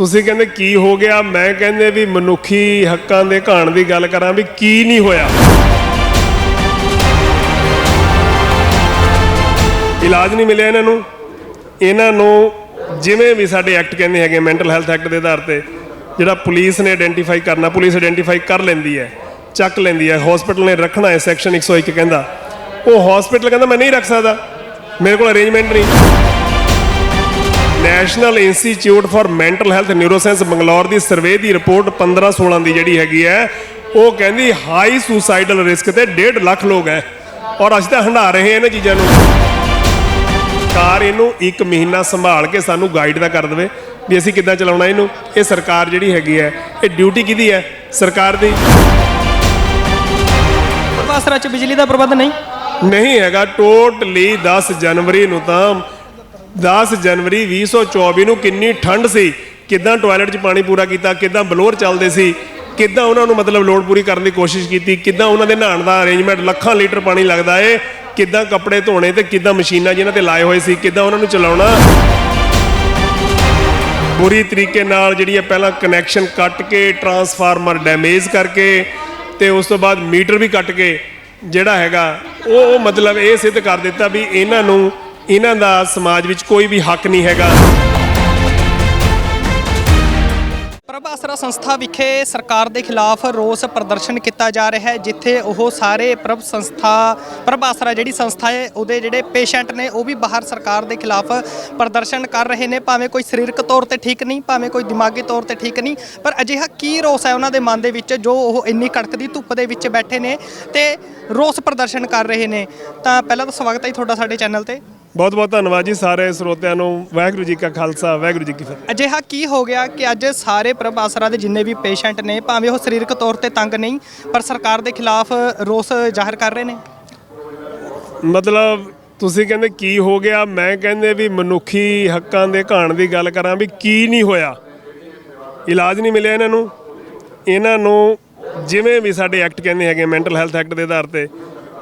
ਤੁਸੀਂ ਕਹਿੰਦੇ ਕੀ ਹੋ ਗਿਆ? ਮੈਂ ਕਹਿੰਦੇ ਵੀ ਮਨੁੱਖੀ ਹੱਕਾਂ ਦੇ ਘਾਣ ਦੀ ਗੱਲ ਕਰਾਂ ਵੀ ਕੀ ਨਹੀਂ ਹੋਇਆ। ਇਲਾਜ ਨਹੀਂ ਮਿਲਿਆ ਇਹਨਾਂ ਨੂੰ। ਇਹਨਾਂ ਨੂੰ ਜਿਵੇਂ ਵੀ ਸਾਡੇ ਐਕਟ ਕਹਿੰਦੇ ਹੈਗੇ ਮੈਂਟਲ ਹੈਲਥ ਐਕਟ ਦੇ ਆਧਾਰ ਤੇ, ਜਿਹੜਾ ਪੁਲਿਸ ਨੇ ਆਇਡੈਂਟੀਫਾਈ ਕਰਨਾ, ਪੁਲਿਸ ਆਇਡੈਂਟੀਫਾਈ ਕਰ ਲੈਂਦੀ ਹੈ, ਚੱਕ ਲੈਂਦੀ ਹੈ ਹਸਪੀਟਲ ਨੇ ਰੱਖਣਾ ਹੈ ਸੈਕਸ਼ਨ 101 ਕਹਿੰਦਾ। ਉਹ ਹਸਪੀਟਲ ਕਹਿੰਦਾ, ਮੈਂ ਨਹੀਂ ਰੱਖ ਸਕਦਾ। ਮੇਰੇ ਕੋਲ ਅਰੇਂਜਮੈਂਟ ਨਹੀਂ। National institute for mental health neuroscience Bangalore the survey ਦੀ ਰਿਪੋਰਟ 15-16 ਦੀ ਜਿਹੜੀ ਹੈਗੀ ਹੈ ਉਹ ਕਹਿੰਦੀ ਹਾਈ ਸੁਸਾਈਡਲ ਰਿਸਕ ਤੇ 1.5 ਲੱਖ ਲੋਕ ਹੈ। ਔਰ ਅਸੀਂ ਤਾਂ ਹੰਡਾ ਰਹੇ ਇਹਨਾਂ ਚੀਜ਼ਾਂ ਨੂੰ। ਸਰਕਾਰ ਇਹਨੂੰ ਇੱਕ ਮਹੀਨਾ ਸੰਭਾਲ ਕੇ ਸਾਨੂੰ ਗਾਈਡ ਦਾ ਕਰ ਦੇਵੇ ਵੀ ਅਸੀਂ ਕਿੱਦਾਂ ਚਲਾਉਣਾ ਇਹਨੂੰ। ਇਹ ਸਰਕਾਰ ਜਿਹੜੀ ਹੈਗੀ ਹੈ ਇਹ ਡਿਊਟੀ ਕਿਹਦੀ ਹੈ? ਸਰਕਾਰ ਦੀ। ਬਾਸਰਾ ਚ ਬਿਜਲੀ ਦਾ ਪ੍ਰਬੰਧ ਨਹੀਂ? ਨਹੀਂ ਹੈਗਾ। ਟੋਟਲੀ 10 ਜਨਵਰੀ ਨੂੰ ਤਾਂ 10 ਜਨਵਰੀ 2024 ਨੂੰ ਕਿੰਨੀ ਠੰਡ ਸੀ? ਕਿੱਦਾਂ ਟਾਇਲਟ 'ਚ ਪਾਣੀ ਪੂਰਾ ਕੀਤਾ? ਕਿੱਦਾਂ ਬਲੋਰ ਚੱਲਦੇ ਸੀ? ਕਿੱਦਾਂ ਉਹਨਾਂ ਨੂੰ ਮਤਲਬ ਲੋਡ ਪੂਰੀ ਕਰਨ ਦੀ ਕੋਸ਼ਿਸ਼ ਕੀਤੀ? ਕਿੱਦਾਂ ਉਹਨਾਂ ਦੇ ਨਹਾਉਣ ਦਾ ਅਰੇਂਜਮੈਂਟ ਲੱਖਾਂ ਲੀਟਰ ਪਾਣੀ ਲੱਗਦਾ ਏ? ਕਿੱਦਾਂ ਕੱਪੜੇ ਧੋਣੇ ਤੇ ਕਿੱਦਾਂ ਮਸ਼ੀਨਾਂ ਜਿਨ੍ਹਾਂ ਤੇ ਲਾਏ ਹੋਏ ਸੀ? ਕਿੱਦਾਂ ਉਹਨਾਂ ਨੂੰ ਚਲਾਉਣਾ? ਬੁਰੀ ਤਰੀਕੇ ਨਾਲ ਜਿਹੜੀ ਹੈ ਪਹਿਲਾਂ ਕਨੈਕਸ਼ਨ ਕੱਟ ਕੇ ਟਰਾਂਸਫਾਰਮਰ ਡੈਮੇਜ ਕਰਕੇ ਤੇ ਉਸ ਤੋਂ ਬਾਅਦ ਮੀਟਰ ਵੀ ਕੱਟ ਕੇ ਜਿਹੜਾ ਹੈਗਾ ਉਹ ਮਤਲਬ ਇਹ ਸਿੱਧ ਕਰ ਦਿੱਤਾ ਵੀ ਇਹਨਾਂ ਨੂੰ ਇਹਨਾਂ ਦਾ ਸਮਾਜ ਵਿੱਚ ਕੋਈ ਵੀ ਹੱਕ ਨਹੀਂ ਹੈਗਾ। ਪ੍ਰਭ ਆਸਰਾ ਸੰਸਥਾ ਵਿਖੇ ਸਰਕਾਰ ਦੇ ਖਿਲਾਫ ਰੋਸ ਪ੍ਰਦਰਸ਼ਨ ਕੀਤਾ ਜਾ ਰਿਹਾ ਹੈ, ਜਿੱਥੇ ਉਹ ਸਾਰੇ ਪ੍ਰਭ ਸੰਸਥਾ, ਪ੍ਰਭ ਆਸਰਾ ਜਿਹੜੀ ਸੰਸਥਾ ਹੈ, ਉਹਦੇ ਜਿਹੜੇ ਪੇਸ਼ੈਂਟ ਨੇ, ਉਹ ਵੀ ਬਾਹਰ ਸਰਕਾਰ ਦੇ ਖਿਲਾਫ ਪ੍ਰਦਰਸ਼ਨ ਕਰ ਰਹੇ ਨੇ। ਭਾਵੇਂ ਕੋਈ ਸਰੀਰਕ ਤੌਰ ਤੇ ਠੀਕ ਨਹੀਂ, ਭਾਵੇਂ ਕੋਈ ਦਿਮਾਗੀ ਤੌਰ ਤੇ ਠੀਕ ਨਹੀਂ, ਪਰ ਅਜਿਹਾ ਕੀ ਰੋਸ ਹੈ ਉਹਨਾਂ ਦੇ ਮਨ ਦੇ ਵਿੱਚ, ਜੋ ਉਹ ਇੰਨੀ ਕੜਕਦੀ ਧੁੱਪ ਦੇ ਵਿੱਚ ਬੈਠੇ ਨੇ ਤੇ ਰੋਸ ਪ੍ਰਦਰਸ਼ਨ ਕਰ ਰਹੇ ਨੇ। ਤਾਂ ਪਹਿਲਾਂ ਤਾਂ ਸਵਾਗਤ ਹੈ ਜੀ ਤੁਹਾਡਾ ਸਾਡੇ ਚੈਨਲ ਤੇ। ਬਹੁਤ ਬਹੁਤ ਧੰਨਵਾਦ ਜੀ ਸਾਰੇ ਸਰੋਤਿਆਂ ਨੂੰ ਵਾਹਿਗੁਰੂ ਜੀ ਕਾ ਖਾਲਸਾ ਵਾਹਿਗੁਰੂ ਜੀ ਕੀ ਫਤਿਹ। ਅਜਿਹਾ ਕੀ ਹੋ ਗਿਆ ਕਿ ਅੱਜ ਸਾਰੇ ਪ੍ਰਭ ਆਸਰਾ ਦੇ ਜਿੰਨੇ ਵੀ ਪੇਸ਼ੈਂਟ ਨੇ ਭਾਵੇਂ ਉਹ ਸਰੀਰਕ ਤੌਰ ਤੇ ਤੰਗ ਨਹੀਂ ਪਰ ਸਰਕਾਰ ਦੇ ਖਿਲਾਫ ਰੋਸ ਜ਼ਾਹਰ ਕਰ ਰਹੇ ਨੇ? ਮਤਲਬ ਤੁਸੀਂ ਕਹਿੰਦੇ ਕੀ ਹੋ ਗਿਆ ਮੈਂ ਕਹਿੰਦੇ ਵੀ ਮਨੁੱਖੀ ਹੱਕਾਂ ਦੇ ਘਾਣ ਦੀ ਗੱਲ ਕਰਾਂ ਵੀ ਕੀ ਨਹੀਂ ਹੋਇਆ। ਇਲਾਜ ਨਹੀਂ ਮਿਲਿਆ ਇਹਨਾਂ ਨੂੰ। ਇਹਨਾਂ ਨੂੰ ਜਿਵੇਂ ਵੀ ਸਾਡੇ ਐਕਟ ਕਹਿੰਦੇ ਹੈਗੇ ਮੈਂਟਲ ਹੈਲਥ ਐਕਟ ਦੇ ਆਧਾਰ ਤੇ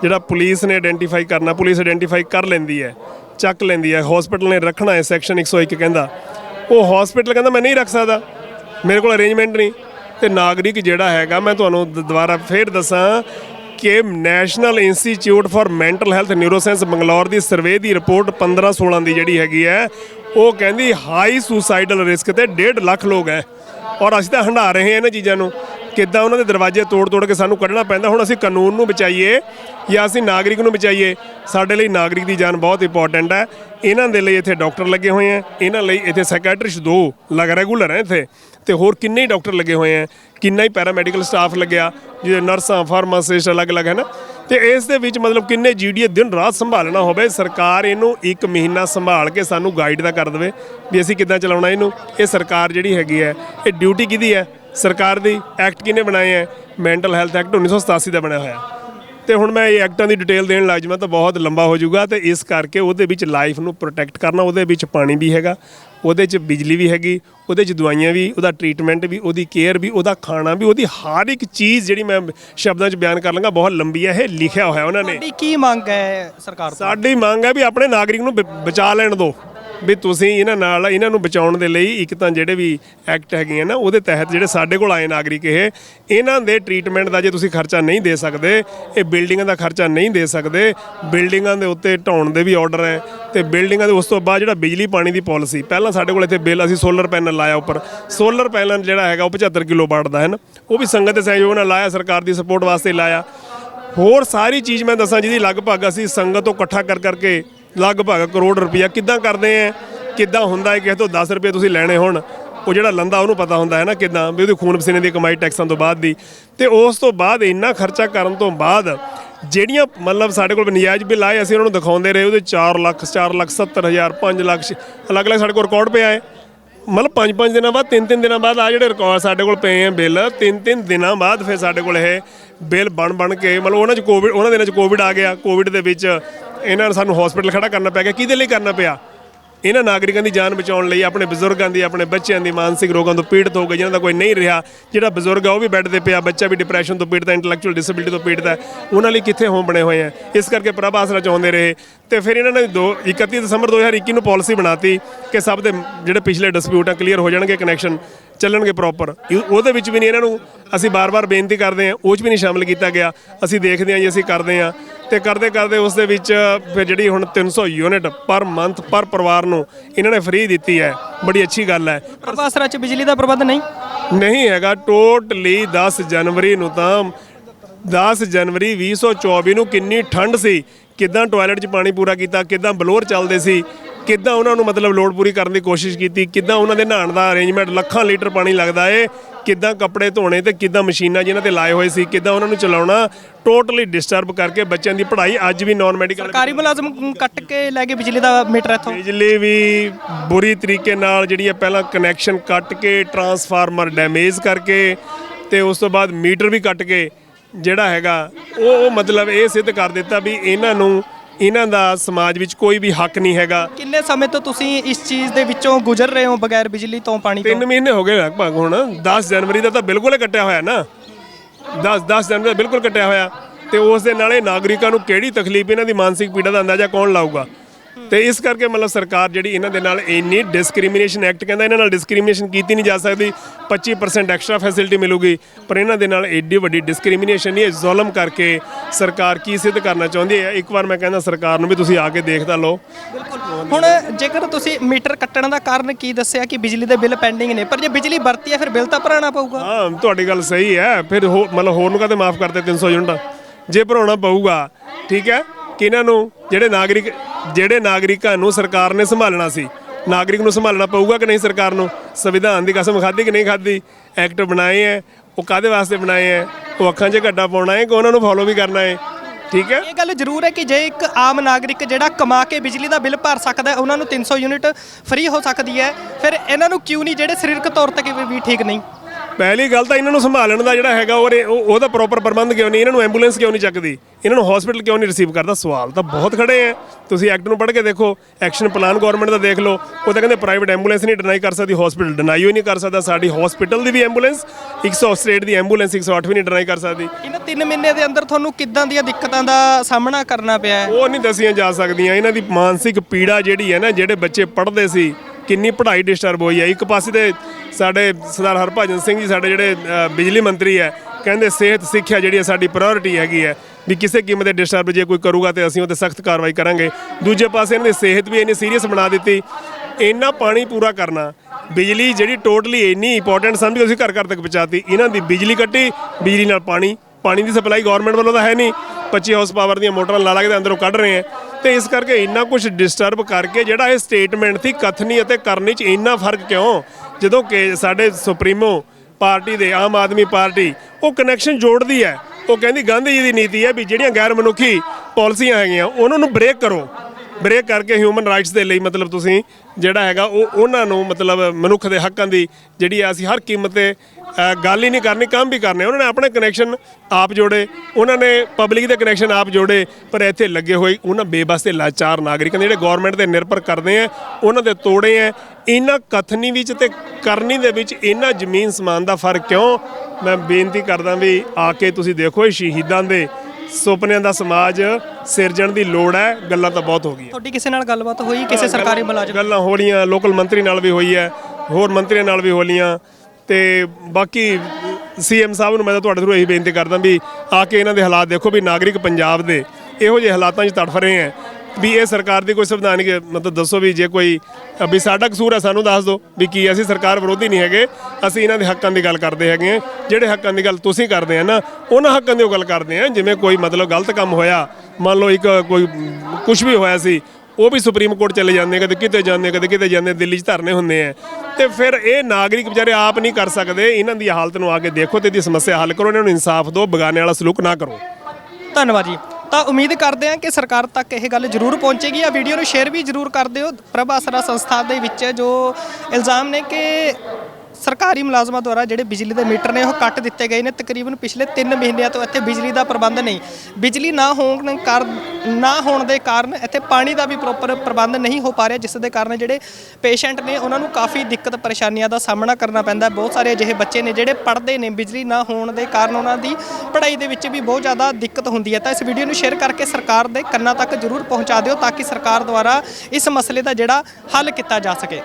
ਜਿਹੜਾ ਪੁਲਿਸ ਨੇ ਆਇਡੈਂਟੀਫਾਈ ਕਰਨਾ ਪੁਲਿਸ ਆਇਡੈਂਟੀਫਾਈ ਕਰ ਲੈਂਦੀ ਹੈ। ਚੱਕ ਲੈਂਦੀ ਹੈ। ਹਸਪੀਟਲ ਨੇ ਰੱਖਣਾ ਹੈ ਸੈਕਸ਼ਨ 101 ਕਹਿੰਦਾ। ਉਹ ਹਸਪੀਟਲ ਕਹਿੰਦਾ, ਮੈਂ ਨਹੀਂ ਰੱਖ ਸਕਦਾ। ਮੇਰੇ ਕੋਲ ਅਰੇਂਜਮੈਂਟ ਨਹੀਂ। ਤੇ ਨਾਗਰਿਕ ਜਿਹੜਾ ਹੈਗਾ, ਮੈਂ ਤੁਹਾਨੂੰ ਦੁਬਾਰਾ ਫੇਰ ਦੱਸਾਂ ਕਿ national institute for mental health neuroscience Bangalore the survey ਦੀ ਰਿਪੋਰਟ 15-16 ਦੀ ਜਿਹੜੀ ਹੈਗੀ ਹੈ, ਉਹ ਕਹਿੰਦੀ ਹਾਈ ਸੁਸਾਈਡਲ ਰਿਸਕ ਤੇ 1.5 ਲੱਖ ਲੋਕ ਹੈ। ਔਰ ਅਸੀਂ ਤਾਂ ਹੰਡਾ ਰਹੇ ਹਾਂ ਇਹਨਾਂ ਚੀਜ਼ਾਂ ਨੂੰ। ਕਿੱਦਾਂ ਉਹਨਾਂ ਦੇ ਦਰਵਾਜ਼ੇ ਤੋੜ ਤੋੜ ਕੇ ਸਾਨੂੰ ਕੱਢਣਾ ਪੈਂਦਾ। ਹੁਣ ਅਸੀਂ ਕਾਨੂੰਨ ਨੂੰ ਬਚਾਈਏ ਜਾਂ ਅਸੀਂ ਨਾਗਰਿਕ ਨੂੰ ਬਚਾਈਏ, ਸਾਡੇ ਲਈ ਨਾਗਰਿਕ ਦੀ ਜਾਨ ਬਹੁਤ ਇੰਪੋਰਟੈਂਟ ਹੈ। ਇਹਨਾਂ ਦੇ ਲਈ ਇੱਥੇ ਡਾਕਟਰ ਲੱਗੇ ਹੋਏ ਆ ਇਹਨਾਂ ਲਈ ਇੱਥੇ ਸਾਈਕੈਟ੍ਰਿਸਟ ਦੋ ਲਗ ਰੈਗੂਲਰ ਹੈ ਇੱਥੇ। ਤੇ ਹੋਰ ਕਿੰਨੇ ਹੀ ਡਾਕਟਰ ਲੱਗੇ ਹੋਏ ਆ ਕਿੰਨਾ ਹੀ ਪੈਰਾਮੈਡੀਕਲ ਸਟਾਫ ਲੱਗਿਆ ਜਿਹਦੇ ਨਰਸਾਂ ਫਾਰਮਾਸਿਸਟ ਅਲੱਗ-ਅਲੱਗ ਹੈ ਨਾ। ਤੇ ਇਸ ਦੇ ਵਿੱਚ ਮਤਲਬ ਕਿੰਨੇ ਜੀਡੀਏ ਦਿਨ ਰਾਤ ਸੰਭਾਲਣਾ ਹੋਵੇ, ਸਰਕਾਰ ਇਹਨੂੰ ਇੱਕ ਮਹੀਨਾ ਸੰਭਾਲ ਕੇ ਸਾਨੂੰ ਗਾਈਡ ਦਾ ਕਰ ਦੇਵੇ ਵੀ ਅਸੀਂ ਕਿੱਦਾਂ ਚਲਾਉਣਾ ਇਹਨੂੰ। ਇਹ ਸਰਕਾਰ ਜਿਹੜੀ ਹੈਗੀ ਹੈ, ਇਹ ਡਿਊਟੀ ਕਿਹਦੀ ਹੈ? ਸਰਕਾਰ ਦੀ ਐਕਟ ਕਿਹਨੇ ਬਣਾਏ ਹੈ ਮੈਂਟਲ ਹੈਲਥ ਐਕਟ 1987 ਦਾ ਬਣਿਆ ਹੋਇਆ। ਤੇ ਹੁਣ ਮੈਂ ਇਹ ਐਕਟਾਂ ਦੀ ਡਿਟੇਲ ਦੇਣ ਲੱਗ ਜਾਵਾਂ ਤਾਂ ਬਹੁਤ ਲੰਬਾ ਹੋ ਜਾਊਗਾ ਤੇ ਇਸ ਕਰਕੇ ਉਹਦੇ ਵਿੱਚ ਲਾਈਫ ਨੂੰ ਪ੍ਰੋਟੈਕਟ ਕਰਨਾ ਉਹਦੇ ਵਿੱਚ ਪਾਣੀ ਵੀ ਹੈਗਾ ਉਹਦੇ 'ਚ ਬਿਜਲੀ ਵੀ ਹੈਗੀ ਉਹਦੇ 'ਚ ਦਵਾਈਆਂ ਵੀ ਉਹਦਾ ਟ੍ਰੀਟਮੈਂਟ ਵੀ ਉਹਦੀ ਕੇਅਰ ਵੀ ਉਹਦਾ ਖਾਣਾ ਵੀ ਉਹਦੀ ਹਰ ਇੱਕ ਚੀਜ਼ ਜਿਹੜੀ ਮੈਂ ਸ਼ਬਦਾਂ 'ਚ ਬਿਆਨ ਕਰ ਲਾਂਗਾ ਬਹੁਤ ਲੰਬੀ ਹੈ ਇਹ ਲਿਖਿਆ ਹੋਇਆ ਉਹਨਾਂ ਨੇ। ਕੀ ਮੰਗ ਹੈ ਸਰਕਾਰ ਤੋਂ? ਸਾਡੀ ਮੰਗ ਹੈ ਵੀ ਆਪਣੇ ਨਾਗਰਿਕ ਨੂੰ ਬਚਾ ਲੈਣ ਦਿਓ। ਵੀ ਤੁਸੀਂ ਇਹਨਾਂ ਨਾਲ, ਇਹਨਾਂ ਨੂੰ ਬਚਾਉਣ ਦੇ ਲਈ ਇੱਕ ਤਾਂ ਜਿਹੜੇ ਵੀ ਐਕਟ ਹੈਗੇ ਆ ਨਾ, ਉਹਦੇ ਤਹਿਤ ਜਿਹੜੇ ਸਾਡੇ ਕੋਲ ਆਏ ਨਾਗਰਿਕ ਇਹ, ਇਹਨਾਂ ਦੇ ਟ੍ਰੀਟਮੈਂਟ ਦਾ ਜੇ ਤੁਸੀਂ ਖਰਚਾ ਨਹੀਂ ਦੇ ਸਕਦੇ, ਇਹ ਬਿਲਡਿੰਗਾਂ ਦਾ ਖਰਚਾ ਨਹੀਂ ਦੇ ਸਕਦੇ ਬਿਲਡਿੰਗਾਂ ਦੇ ਉੱਤੇ ਢਾਉਣ ਦੇ ਵੀ ਆਰਡਰ ਹੈ ਤੇ ਬਿਲਡਿੰਗਾਂ ਦੇ ਉਸ ਤੋਂ ਬਾਅਦ ਜਿਹੜਾ ਬਿਜਲੀ ਪਾਣੀ ਦੀ ਪਾਲਿਸੀ ਪਹਿਲਾਂ ਸਾਡੇ ਕੋਲ ਇੱਥੇ ਬਿੱਲ, ਅਸੀਂ ਸੋਲਰ ਪੈਨਲ ਲਾਇਆ ਉੱਪਰ ਸੋਲਰ ਪੈਨਲ ਜਿਹੜਾ ਹੈਗਾ ਉਹ 75 ਕਿਲੋ ਵਾਟ ਦਾ ਹੈ ਨਾ, ਉਹ ਵੀ ਸੰਗਤ ਦੇ ਸਹਿਯੋਗ ਨਾਲ ਲਾਇਆ, ਸਰਕਾਰ ਦੀ ਸਪੋਰਟ ਵਾਸਤੇ ਲਾਇਆ। ਹੋਰ ਸਾਰੀ ਚੀਜ਼ ਮੈਂ ਦੱਸਾਂ, ਜਿਹਦੀ ਲਗਭਗ ਅਸੀਂ ਸੰਗਤ ਤੋਂ ਇਕੱਠਾ ਕਰ ਕਰਕੇ ਲਗਭਗ ਕਰੋੜ ਰੁਪਈਆ ਕਿੱਦਾਂ ਕਰਦੇ ਆ? ਕਿੱਦਾਂ ਹੁੰਦਾ ਹੈ ਕਿਸੇ ਤੋਂ 10 ਰੁਪਏ ਤੁਸੀਂ ਲੈਣੇ ਹੋਣ? ਉਹ ਜਿਹੜਾ ਲੰਦਾ ਉਹਨੂੰ ਪਤਾ ਹੁੰਦਾ ਹੈ ਨਾ ਕਿੱਦਾਂ, ਵੀ ਉਹਦੀ ਖੂਨ ਪਸੀਨੇ ਦੀ ਕਮਾਈ ਟੈਕਸਾਂ ਤੋਂ ਬਾਅਦ ਦੀ। ਤੇ ਉਸ ਤੋਂ ਬਾਅਦ ਇੰਨਾ ਖਰਚਾ ਕਰਨ ਤੋਂ ਬਾਅਦ ਜਿਹੜੀਆਂ ਮਤਲਬ ਸਾਡੇ ਕੋਲ ਨਜਾਇਜ਼ ਬਿੱਲ ਆਏ, ਅਸੀਂ ਉਹਨਾਂ ਨੂੰ ਦਿਖਾਉਂਦੇ ਰਹੇ, ਉਹਦੇ 4 ਲੱਖ 4 ਲੱਖ 70 ਹਜ਼ਾਰ 5 ਲੱਖ ਅਲੱਗ-ਅਲੱਗ ਸਾਡੇ ਕੋਲ ਰਿਕਾਰਡ ਪਿਆ ਹੈ। ਮਤਲਬ ਪੰਜ ਪੰਜ ਦਿਨਾਂ ਬਾਅਦ ਤਿੰਨ ਤਿੰਨ ਦਿਨਾਂ ਬਾਅਦ ਆ ਜਿਹੜੇ ਰਿਕਾਰਡ ਸਾਡੇ ਕੋਲ ਪਏ ਆ ਬਿੱਲ ਤਿੰਨ ਤਿੰਨ ਦਿਨਾਂ ਬਾਅਦ ਫਿਰ ਸਾਡੇ ਕੋਲ ਇਹ ਬਿੱਲ ਬਣ ਬਣ ਕੇ ਮਤਲਬ ਉਹਨਾਂ 'ਚ ਕੋਵਿਡ ਉਹਨਾਂ ਦਿਨਾਂ 'ਚ ਕੋਵਿਡ ਆ ਗਿਆ। ਕੋਵਿਡ ਦੇ ਵਿੱਚ ਇਹਨਾਂ ਨੂੰ ਸਾਨੂੰ ਹਸਪੀਟਲ ਖੜਾ ਕਰਨਾ ਪੈ ਗਿਆ। ਕਿਹਦੇ ਲਈ ਕਰਨਾ ਪਿਆ? ਇਹਨਾਂ ਨਾਗਰਿਕਾਂ ਦੀ ਜਾਨ ਬਚਾਉਣ ਲਈ, ਆਪਣੇ ਬਜ਼ੁਰਗਾਂ ਦੀ, ਆਪਣੇ ਬੱਚਿਆਂ ਦੀ, ਮਾਨਸਿਕ ਰੋਗਾਂ ਤੋਂ ਪੀੜਤ ਹੋ ਗਏ ਜਿਹਨਾਂ ਦਾ ਕੋਈ ਨਹੀਂ ਰਿਹਾ, ਜਿਹੜਾ ਬਜ਼ੁਰਗ ਆ, ਉਹ ਵੀ ਬੈੱਡ ਤੇ ਪਿਆ, ਬੱਚਾ ਵੀ ਡਿਪਰੈਸ਼ਨ ਤੋਂ ਪੀੜਤ ਹੈ ਇੰਟੈਲੈਕਚੁਅਲ ਡਿਸੇਬਿਲਿਟੀ ਤੋਂ ਪੀੜਤ ਹੈ, ਉਹਨਾਂ ਲਈ ਕਿੱਥੇ ਹੋਮ ਬਣੇ ਹੋਏ ਆ? ਇਸ ਕਰਕੇ ਪ੍ਰਭ ਆਸਰਾ ਚਾਹੁੰਦੇ ਰਹੇ। ਤੇ ਫਿਰ ਇਹਨਾਂ ਨੇ ਦੋ 31 ਦਸੰਬਰ 2021 ਨੂੰ ਪਾਲਿਸੀ ਬਣਾਤੀ ਕਿ ਸਭ ਦੇ ਜਿਹੜੇ ਪਿਛਲੇ ਡਿਸਪਿਊਟ ਆ ਕਲੀਅਰ ਹੋ ਜਾਣਗੇ ਕਨੈਕਸ਼ਨ ਚੱਲਣਗੇ ਪ੍ਰੋਪਰ ਉਹਦੇ ਵਿੱਚ ਵੀ ਨਹੀਂ ਇਹਨਾਂ ਨੂੰ ਅਸੀਂ ਬਾਰ-ਬਾਰ ਬੇਨਤੀ ਕਰਦੇ ਹਾਂ, ਉਹ 'ਚ ਵੀ ਨਹੀਂ ਸ਼ਾਮਲ ਕੀਤਾ ਗਿਆ। ਅਸੀਂ ਦੇਖਦੇ ਹਾਂ ਜੀ, ਅਸੀਂ ਕਰਦੇ ਹਾਂ। ਤੇ ਕਰਦੇ ਕਰਦੇ ਉਸ ਦੇ ਵਿੱਚ ਫਿਰ ਜਿਹੜੀ ਹੁਣ 300 ਯੂਨਿਟ ਪਰ ਮੰਥ ਪਰ ਪਰਿਵਾਰ ਨੂੰ ਇਹਨਾਂ ਨੇ ਫ੍ਰੀ ਦਿੱਤੀ ਹੈ। ਬੜੀ ਅੱਛੀ ਗੱਲ ਹੈ। ਪ੍ਰਭ ਆਸਰਾ 'ਚ ਬਿਜਲੀ ਦਾ ਪ੍ਰਬੰਧ ਨਹੀਂ? ਨਹੀਂ ਹੈਗਾ। ਟੋਟਲੀ 10 ਜਨਵਰੀ ਨੂੰ ਤਾਂ 10 ਜਨਵਰੀ 2024 ਨੂੰ ਕਿੰਨੀ ਠੰਡ ਸੀ। ਕਿਦਾਂ ਟਾਇਲਟ 'ਚ ਪਾਣੀ ਪੂਰਾ ਕੀਤਾ ਕਿਦਾਂ ਬਲੋਰ ਚੱਲਦੇ ਸੀ। ਕਿਦਾਂ ਉਹਨਾਂ ਨੂੰ ਮਤਲਬ ਲੋਡ ਪੂਰੀ ਕਰਨ ਦੀ ਕੋਸ਼ਿਸ਼ ਕੀਤੀ ਕਿਦਾਂ ਉਹਨਾਂ ਦੇ ਨਹਾਉਣ ਦਾ ਅਰੇਂਜਮੈਂਟ ਲੱਖਾਂ ਲੀਟਰ ਪਾਣੀ ਲੱਗਦਾ ਏ ਕਿਦਾਂ ਕੱਪੜੇ ਧੋਣੇ ਤੇ ਕਿਦਾਂ ਮਸ਼ੀਨਾਂ ਜਿਨ੍ਹਾਂ ਤੇ ਲਾਏ ਹੋਏ ਸੀ ਕਿਦਾਂ ਉਹਨਾਂ ਨੂੰ ਚਲਾਉਣਾ ਟੋਟਲੀ ਡਿਸਟਰਬ ਕਰਕੇ ਬੱਚਿਆਂ ਦੀ ਪੜ੍ਹਾਈ ਅੱਜ ਵੀ ਨਾਨ ਮੈਡੀਕਲ ਸਰਕਾਰੀ ਮੁਲਾਜ਼ਮ ਕੱਟ ਕੇ ਲੈ ਕੇ ਬਿਜਲੀ ਦਾ ਮੀਟਰ ਇੱਥੋਂ? ਬਿਜਲੀ ਵੀ ਬੁਰੀ ਤਰੀਕੇ ਨਾਲ ਜਿਹੜੀ ਹੈ ਪਹਿਲਾਂ ਕਨੈਕਸ਼ਨ ਕੱਟ ਕੇ ਟਰਾਂਸਫਾਰਮਰ ਡੈਮੇਜ ਕਰਕੇ ਤੇ ਉਸ ਤੋਂ ਬਾਅਦ ਮੀਟਰ ਵੀ ਕੱਟ ਕੇ ਜਿਹੜਾ ਹੈਗਾ ਉਹ ਉਹ ਮਤਲਬ ਇਹ ਸਿੱਧ ਕਰ ਦਿੱਤਾ ਵੀ ਇਹਨਾਂ ਨੂੰ ਇਹਨਾਂ ਦਾ ਸਮਾਜ ਵਿੱਚ ਕੋਈ ਵੀ ਹੱਕ ਨਹੀਂ ਹੈਗਾ। ਕਿੰਨੇ ਸਮੇਂ ਤੋਂ ਤੁਸੀਂ ਇਸ ਚੀਜ਼ ਦੇ ਵਿੱਚੋਂ ਗੁਜ਼ਰ ਰਹੇ ਹੋ ਬਗੈਰ ਬਿਜਲੀ ਤੋਂ ਪਾਣੀ ਤੋਂ? ਤਿੰਨ ਮਹੀਨੇ ਹੋ ਗਏ ਲਗਭਗ ਹੁਣ। 10 ਜਨਵਰੀ ਦਾ ਤਾਂ ਬਿਲਕੁਲ ਹੀ ਕੱਟਿਆ ਹੋਇਆ ਨਾ। 10 10 ਜਨਵਰੀ ਦਾ ਬਿਲਕੁਲ ਕੱਟਿਆ ਹੋਇਆ। ਤੇ ਉਸ ਦੇ ਨਾਲੇ ਨਾਗਰਿਕਾਂ ਨੂੰ ਕਿਹੜੀ ਤਕਲੀਫ ਇਹਨਾਂ ਦੀ ਮਾਨਸਿਕ ਪੀੜਾ ਦਾ ਅੰਦਾਜ਼ਾ ਕੌਣ ਲਾਊਗਾ? ਤੇ ਇਸ ਕਰਕੇ ਮਤਲਬ ਸਰਕਾਰ ਜਿਹੜੀ ਇਹਨਾਂ ਦੇ ਨਾਲ ਇੰਨੀ ਡਿਸਕ੍ਰਿਮੀਨੇਸ਼ਨ ਐਕਟ ਕਹਿੰਦਾ ਇਹਨਾਂ ਨਾਲ ਡਿਸਕ੍ਰਿਮੀਨੇਸ਼ਨ ਕੀਤੀ ਨਹੀਂ ਜਾ ਸਕਦੀ 25% ਐਕਸਟਰਾ ਫੈਸਿਲਿਟੀ ਮਿਲੂਗੀ ਪਰ ਇਹਨਾਂ ਦੇ ਨਾਲ ਐਡੀ ਵੱਡੀ ਡਿਸਕ੍ਰਿਮੀਨੇਸ਼ਨ ਨਹੀਂ ਇਹ ਜ਼ੁਲਮ ਕਰਕੇ ਸਰਕਾਰ ਕੀ ਸਿੱਧ ਕਰਨਾ ਚਾਹੁੰਦੀ ਹੈ? ਇੱਕ ਵਾਰ ਮੈਂ ਕਹਿੰਦਾ ਸਰਕਾਰ ਨੂੰ ਵੀ ਤੁਸੀਂ ਆ ਕੇ ਦੇਖਦਾ ਲਓ। ਹੁਣ ਜੇਕਰ ਤੁਸੀਂ ਮੀਟਰ ਕੱਟਣ ਦਾ ਕਾਰਨ ਕੀ ਦੱਸਿਆ ਕਿ ਬਿਜਲੀ ਦੇ ਬਿੱਲ ਪੈਂਡਿੰਗ ਨੇ ਪਰ ਜੇ ਬਿਜਲੀ ਵਰਤੀ ਹੈ ਫਿਰ ਬਿੱਲ ਤਾਂ ਭਰਾਣਾ ਪਊਗਾ। ਹਾਂ ਤੁਹਾਡੀ ਗੱਲ ਸਹੀ ਹੈ। ਫਿਰ ਹੋ ਮਤਲਬ ਹੋਰ ਨੂੰ ਕਦੇ ਮਾਫ ਕਰਦੇ 300 ਯੂਨਿਟ? ਜੇ ਭਰਾਉਣਾ ਪਊਗਾ ਠੀਕ ਹੈ? ਕਿ ਇਹਨਾਂ ਨੂੰ ਜਿਹੜੇ ਨਾਗਰਿਕ ਜਿਹੜੇ ਨਾਗਰਿਕਾਂ ਨੂੰ ਸਰਕਾਰ ਨੇ ਸੰਭਾਲਣਾ ਸੀ, ਨਾਗਰਿਕ ਨੂੰ ਸੰਭਾਲਣਾ ਪਊਗਾ ਕਿ ਨਹੀਂ ਸਰਕਾਰ ਨੂੰ? ਸੰਵਿਧਾਨ ਦੀ ਕਸਮ ਖਾਧੀ ਕਿ ਨਹੀਂ ਖਾਧੀ? ਐਕਟ ਬਣਾਏ ਹੈ ਉਹ ਕਾਦੇ ਵਾਸਤੇ ਬਣਾਏ ਹੈ ਉਹ ਅੱਖਾਂ 'ਚ ਘੱਟਾ ਪਾਉਣਾ ਹੈ ਕਿ ਉਹਨਾਂ ਨੂੰ ਫੋਲੋ ਵੀ ਕਰਨਾ ਹੈ ਠੀਕ ਹੈ ਇਹ ਗੱਲ ਜ਼ਰੂਰ ਹੈ ਕਿ ਜੇ ਇੱਕ ਆਮ ਨਾਗਰਿਕ ਜਿਹੜਾ ਕਮਾ ਕੇ ਬਿਜਲੀ ਦਾ ਬਿੱਲ ਭਰ ਸਕਦਾ ਹੈ ਉਹਨਾਂ ਨੂੰ 300 ਯੂਨਿਟ ਫ੍ਰੀ ਹੋ ਸਕਦੀ ਹੈ ਫਿਰ ਇਹਨਾਂ ਨੂੰ ਕਿਉਂ ਨਹੀਂ, ਜਿਹੜੇ ਸਰੀਰਕ ਤੌਰ ਤੇ ਵੀ ਠੀਕ ਨਹੀਂ? ਪਹਿਲੀ ਗੱਲ ਤਾਂ ਇਹਨਾਂ ਨੂੰ ਸੰਭਾਲਣ ਦਾ ਜਿਹੜਾ ਹੈਗਾ ਉਹ ਉਹ- ਉਹਦਾ ਪ੍ਰੋਪਰ ਪ੍ਰਬੰਧ ਕਿਉਂ ਨਹੀਂ? ਇਹਨਾਂ ਨੂੰ ਐਂਬੂਲੈਂਸ ਕਿਉਂ ਨਹੀਂ ਚੱਕਦੀ? ਇਹਨਾਂ ਨੂੰ ਹਸਪੀਟਲ ਕਿਉਂ ਨਹੀਂ ਰਿਸੀਵ ਕਰਦਾ? ਸਵਾਲ ਤਾਂ ਬਹੁਤ ਖੜੇ ਆ ਤੁਸੀਂ ਐਕਟ ਨੂੰ ਪੜ੍ਹ ਕੇ ਦੇਖੋ ਐਕਸ਼ਨ ਪਲਾਨ ਗਵਰਨਮੈਂਟ ਦਾ ਦੇਖ ਲਓ। ਉਹ ਤਾਂ ਕਹਿੰਦੇ ਪ੍ਰਾਈਵੇਟ ਐਂਬੂਲੈਂਸ ਨਹੀਂ ਡਿਨਾਈ ਕਰ ਸਕਦੀ ਹਸਪੀਟਲ ਡਿਨਾਈ ਹੀ ਨਹੀਂ ਕਰ ਸਕਦਾ। ਸਾਡੀ ਹਸਪੀਟਲ ਦੀ ਵੀ ਐਂਬੂਲੈਂਸ 100 ਸਟੇਟ ਦੀ ਐਂਬੂਲੈਂਸ 108 ਵੀ ਨਹੀਂ ਡਿਨਾਈ ਕਰ ਸਕਦੀ। ਇਹਨਾਂ 3 ਮਹੀਨੇ ਦੇ ਅੰਦਰ ਤੁਹਾਨੂੰ ਕਿੱਦਾਂ ਦੀਆਂ ਦਿੱਕਤਾਂ ਦਾ ਸਾਹਮਣਾ ਕਰਨਾ ਪਿਆ ਉਹ ਨਹੀਂ ਦੱਸੀਆਂ ਜਾ ਸਕਦੀਆਂ। ਇਹਨਾਂ ਦੀ ਮਾਨਸਿਕ ਪੀੜਾ ਜਿਹੜੀ ਹੈ ਨਾ ਜਿਹੜੇ ਬੱਚੇ ਪੜ੍ਹਦੇ ਸੀ ਕਿੰਨੀ ਪੜ੍ਹਾਈ ਡਿਸਟਰਬ ਹੋਈ ਹੈ ਇੱਕ ਪਾਸੇ ਤੇ ਸਾਡੇ ਸਰਦਾਰ ਹਰਭਜਨ ਸਿੰਘ ਜੀ, ਸਾਡੇ ਜਿਹੜੇ ਬਿਜਲੀ ਮੰਤਰੀ ਹੈ, ਕਹਿੰਦੇ ਸਿਹਤ ਸਿੱਖਿਆ ਜਿਹੜੀ ਹੈ ਸਾਡੀ ਪ੍ਰਾਇੋਰਟੀ ਹੈਗੀ ਹੈ, ਵੀ ਕਿਸੇ ਕੀਮਤ ਤੇ ਡਿਸਟਰਬ ਜੇ ਕੋਈ ਕਰੂਗਾ ਤੇ ਅਸੀਂ ਉਹ ਤੇ ਸਖਤ ਕਾਰਵਾਈ ਕਰਾਂਗੇ। ਦੂਜੇ ਪਾਸੇ ਇਹਨਾਂ ਦੀ ਸਿਹਤ ਵੀ ਇੰਨੀ ਸੀਰੀਅਸ ਬਣਾ ਦਿੱਤੀ, ਇੰਨਾ ਪਾਣੀ ਪੂਰਾ ਕਰਨਾ, ਬਿਜਲੀ ਜਿਹੜੀ ਟੋਟਲੀ ਇੰਨੀ ਇੰਪੋਰਟੈਂਟ ਸਮਝੀ ਅਸੀਂ ਘਰ ਘਰ ਤੱਕ ਪਹੁੰਚਾਤੀ, ਇਹਨਾਂ ਦੀ ਬਿਜਲੀ ਕੱਟੀ, ਬਿਜਲੀ ਨਾਲ ਪਾਣੀ ਪਾਣੀ ਦੀ ਸਪਲਾਈ ਗਵਰਨਮੈਂਟ ਵੱਲੋਂ ਤਾਂ ਹੈ ਨਹੀਂ 25 ਹਾਊਸ ਪਾਵਰ ਦੀਆਂ ਮੋਟਰਾਂ ਲਾ ਲਾ ਕੇ ਅੰਦਰੋਂ ਕੱਢ ਰਹੇ ਆ ਤੇ ਇਸ ਕਰਕੇ ਇੰਨਾ ਕੁਝ ਡਿਸਟਰਬ ਕਰਕੇ ਜਿਹੜਾ ਇਹ ਸਟੇਟਮੈਂਟ ਸੀ, ਕਥਨੀ ਅਤੇ ਕਰਨੀ ਚ ਇੰਨਾ ਫ਼ਰਕ ਕਿਉਂ? ਜਦੋਂ ਕਿ ਸਾਡੇ ਸੁਪਰੀਮੋ ਪਾਰਟੀ ਦੇ ਆਮ ਆਦਮੀ ਪਾਰਟੀ, ਉਹ ਕਨੈਕਸ਼ਨ ਜੋੜਦੀ ਹੈ। ਉਹ ਕਹਿੰਦੀ ਗਾਂਧੀ ਜੀ ਦੀ ਨੀਤੀ ਹੈ ਵੀ ਜਿਹੜੀਆਂ ਗੈਰ ਮਨੁੱਖੀ ਪਾਲਿਸੀਆਂ ਹੈਗੀਆਂ, ਉਹਨਾਂ ਨੂੰ ਬ੍ਰੇਕ ਕਰੋ। ਬ੍ਰੇਕ ਕਰਕੇ ਹਿਊਮਨ ਰਾਈਟਸ ਦੇ ਲਈ ਮਤਲਬ ਤੁਸੀਂ ਜਿਹੜਾ ਹੈਗਾ ਉਹ ਉਹਨਾਂ ਨੂੰ ਮਤਲਬ ਮਨੁੱਖ ਦੇ ਹੱਕਾਂ ਦੀ ਜਿਹੜੀ ਆ ਅਸੀਂ ਹਰ ਕੀਮਤ ਤੇ ਅ, ਗੱਲ ਹੀ ਨਹੀਂ ਕਰਨੀ ਕੰਮ ਵੀ ਕਰਨੇ ਉਹਨਾਂ ਨੇ ਆਪਣੇ ਕਨੈਕਸ਼ਨ ਆਪ ਜੋੜੇ ਉਹਨਾਂ ਨੇ ਪਬਲਿਕ ਦੇ ਕਨੈਕਸ਼ਨ ਆਪ ਜੋੜੇ ਪਰ ਇੱਥੇ ਲੱਗੇ ਹੋਏ ਉਹਨਾਂ ਬੇਬਸ ਤੇ ਲਾਚਾਰ ਨਾਗਰਿਕਾਂ ਦੇ ਜਿਹੜੇ ਗਵਰਨਮੈਂਟ ਤੇ ਨਿਰਭਰ ਕਰਦੇ ਆ ਉਹਨਾਂ ਦੇ ਤੋੜੇ ਆ। ਇਹਨਾਂ ਕਥਨੀ ਵਿੱਚ ਤੇ ਕਰਨੀ ਦੇ ਵਿੱਚ ਇਹਨਾਂ ਜ਼ਮੀਨ ਸਮਾਨ ਦਾ ਫ਼ਰਕ ਕਿਉਂ? ਮੈਂ ਬੇਨਤੀ ਕਰਦਾ ਵੀ ਆ ਕੇ ਤੁਸੀਂ ਦੇਖੋ ਇਹ ਸ਼ਹੀਦਾਂ ਦੇ ਸੁਪਨਿਆਂ ਦਾ ਸਮਾਜ ਸਿਰਜਣ ਦੀ ਲੋੜ ਹੈ ਗੱਲਾਂ ਤਾਂ ਬਹੁਤ ਹੋ ਗਈਆਂ। ਤੁਹਾਡੀ ਕਿਸੇ ਨਾਲ ਗੱਲਬਾਤ ਹੋਈ ਕਿਸੇ ਸਰਕਾਰੀ ਮੁਲਾਜ਼ਮ? ਗੱਲਾਂ ਹੋ ਰਹੀਆਂ ਲੋਕਲ ਮੰਤਰੀ ਨਾਲ ਵੀ ਹੋਈ ਹੈ ਹੋਰ ਮੰਤਰੀਆਂ ਨਾਲ ਵੀ ਹੋ ਲੀਆਂ ਤੇ ਬਾਕੀ ਸੀਐਮ ਸਾਹਿਬ ਨੂੰ ਮੈਂ ਤਾਂ ਤੁਹਾਡੇ ਥਰੂ ਇਹੀ ਬੇਨਤੀ ਕਰਦਾ ਵੀ ਆ ਕੇ ਇਹਨਾਂ ਦੇ ਹਾਲਾਤ ਦੇਖੋ ਵੀ ਨਾਗਰਿਕ ਪੰਜਾਬ ਦੇ ਇਹੋ ਜਿਹੇ ਹਾਲਾਤਾਂ 'ਚ ਤੜਫ ਰਹੇ ਹੈ। ਵੀ ਇਹ ਸਰਕਾਰ ਦੀ ਕੋਈ ਸੰਵਿਧਾਨਿਕ ਮਤਲਬ ਦੱਸੋ ਵੀ ਜੇ ਕੋਈ, ਵੀ ਸਾਡਾ ਕਸੂਰ ਹੈ, ਸਾਨੂੰ ਦੱਸ ਦਿਓ ਵੀ ਕੀ ਅਸੀਂ ਸਰਕਾਰ ਵਿਰੋਧੀ ਨਹੀਂ ਹੈਗੇ, ਅਸੀਂ ਇਹਨਾਂ ਦੇ ਹੱਕਾਂ ਦੀ ਗੱਲ ਕਰਦੇ ਹੈਗੇ ਹਾਂ। ਜਿਹੜੇ ਹੱਕਾਂ ਦੀ ਗੱਲ ਤੁਸੀਂ ਕਰਦੇ ਆ ਨਾ, ਉਹਨਾਂ ਹੱਕਾਂ ਦੀ ਉਹ ਗੱਲ ਕਰਦੇ ਆ। ਜਿਵੇਂ ਕੋਈ ਮਤਲਬ ਗਲਤ ਕੰਮ ਹੋਇਆ, ਮੰਨ ਲਓ ਇੱਕ ਕੋਈ ਕੁਝ ਵੀ ਹੋਇਆ ਸੀ, ਉਹ ਵੀ ਸੁਪਰੀਮ ਕੋਰਟ ਚਲੇ ਜਾਂਦੇ ਕਦੇ ਕਿਤੇ ਜਾਂਦੇ ਕਦੇ ਕਿਤੇ ਜਾਂਦੇ ਦਿੱਲੀ 'ਚ ਧਰਨੇ ਹੁੰਦੇ ਆ। ਤੇ ਫਿਰ ਇਹ ਨਾਗਰਿਕ ਵਿਚਾਰੇ ਆਪ ਨਹੀਂ ਕਰ ਸਕਦੇ, ਇਹਨਾਂ ਦੀ ਹਾਲਤ ਨੂੰ ਆ ਕੇ ਦੇਖੋ ਤੇ ਇਹਦੀ ਸਮੱਸਿਆ ਹੱਲ ਕਰੋ, ਇਹਨਾਂ ਨੂੰ ਇਨਸਾਫ ਦਿਓ, ਬਗਾਨੇ ਵਾਲਾ ਸਲੂਕ ਨਾ ਕਰੋ। ਧੰਨਵਾਦ ਜੀ। ਤਾਂ ਉਮੀਦ ਕਰਦੇ ਹਾਂ ਕਿ ਸਰਕਾਰ ਤੱਕ ਇਹ ਗੱਲ ਜ਼ਰੂਰ ਪਹੁੰਚੇਗੀ। ਆ ਵੀਡੀਓ ਨੂੰ ਸ਼ੇਅਰ ਵੀ ਜ਼ਰੂਰ ਕਰ ਦਿਓ। ਪ੍ਰਭ ਆਸਰਾ ਸੰਸਥਾ ਦੇ ਵਿੱਚ ਜੋ ਇਲਜ਼ਾਮ ਨੇ ਕਿ ਸਰਕਾਰੀ ਮੁਲਾਜ਼ਮਾਂ ਦੁਆਰਾ ਜਿਹੜੇ ਬਿਜਲੀ ਦੇ ਮੀਟਰ ਨੇ ਉਹ ਕੱਟ ਦਿੱਤੇ ਗਏ ਨੇ। ਤਕਰੀਬਨ ਪਿਛਲੇ 3 ਮਹੀਨਿਆਂ ਤੋਂ ਇੱਥੇ ਬਿਜਲੀ ਦਾ ਪ੍ਰਬੰਧ ਨਹੀਂ। ਬਿਜਲੀ ਨਾ ਹੋਣ ਕਾਰਨ ਨਾ ਹੋਣ ਦੇ ਕਾਰਨ ਇੱਥੇ ਪਾਣੀ ਦਾ ਵੀ ਪ੍ਰੋਪਰ ਪ੍ਰਬੰਧ ਨਹੀਂ ਹੋ ਪਾ ਰਿਹਾ, ਜਿਸ ਦੇ ਕਾਰਨ ਜਿਹੜੇ ਪੇਸ਼ੈਂਟ ਨੇ ਉਹਨਾਂ ਨੂੰ ਕਾਫੀ ਦਿੱਕਤ ਪਰੇਸ਼ਾਨੀਆਂ ਦਾ ਸਾਹਮਣਾ ਕਰਨਾ ਪੈਂਦਾ ਬਹੁਤ ਸਾਰੇ ਅਜਿਹੇ ਬੱਚੇ ਨੇ ਜਿਹੜੇ ਪੜ੍ਹਦੇ ਨੇ, ਬਿਜਲੀ ਨਾ ਹੋਣ ਦੇ ਕਾਰਨ ਉਹਨਾਂ ਦੀ ਪੜ੍ਹਾਈ ਦੇ ਵਿੱਚ ਵੀ ਬਹੁਤ ਜ਼ਿਆਦਾ ਦਿੱਕਤ ਹੁੰਦੀ ਹੈ। ਤਾਂ ਇਸ ਵੀਡੀਓ ਨੂੰ ਸ਼ੇਅਰ ਕਰਕੇ ਸਰਕਾਰ ਦੇ ਕੰਨਾਂ ਤੱਕ ਜ਼ਰੂਰ ਪਹੁੰਚਾ ਦਿਓ, ਤਾਂ ਕਿ ਸਰਕਾਰ ਦੁਆਰਾ ਇਸ ਮਸਲੇ ਦਾ ਜਿਹੜਾ ਹੱਲ ਕੀਤਾ ਜਾ ਸਕੇ।